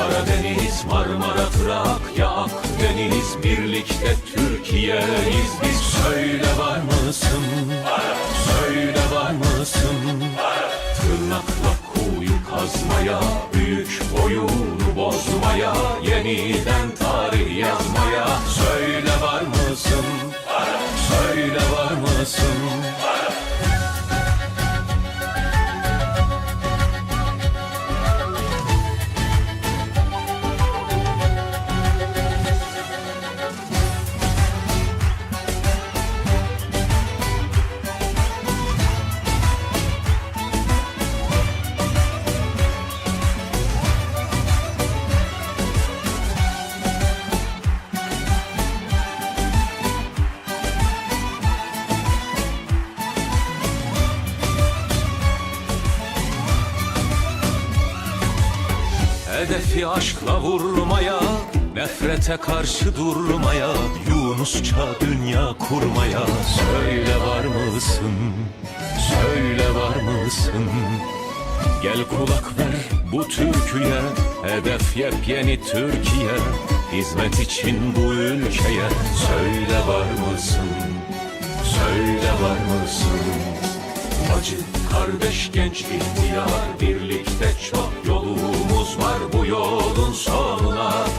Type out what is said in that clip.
Karadeniz, Marmara, Trakya, Akdeniz Birlikte Türkiye'yiz biz Söyle var mısın? Söyle var mısın? Tırnakla kuyu kazmaya Büyük oyunu bozmaya Yeniden Hedefi aşkla vurmaya Nefrete karşı durmaya Yunusça dünya kurmaya Söyle var mısın? Söyle var mısın? Gel kulak ver bu türküye Hedef yepyeni Türkiye Hizmet için bu ülkeye Söyle var mısın? Söyle var mısın? Acı kardeş genç ihtiyar Birlikte çok yolumuz var Bu yolun sonuna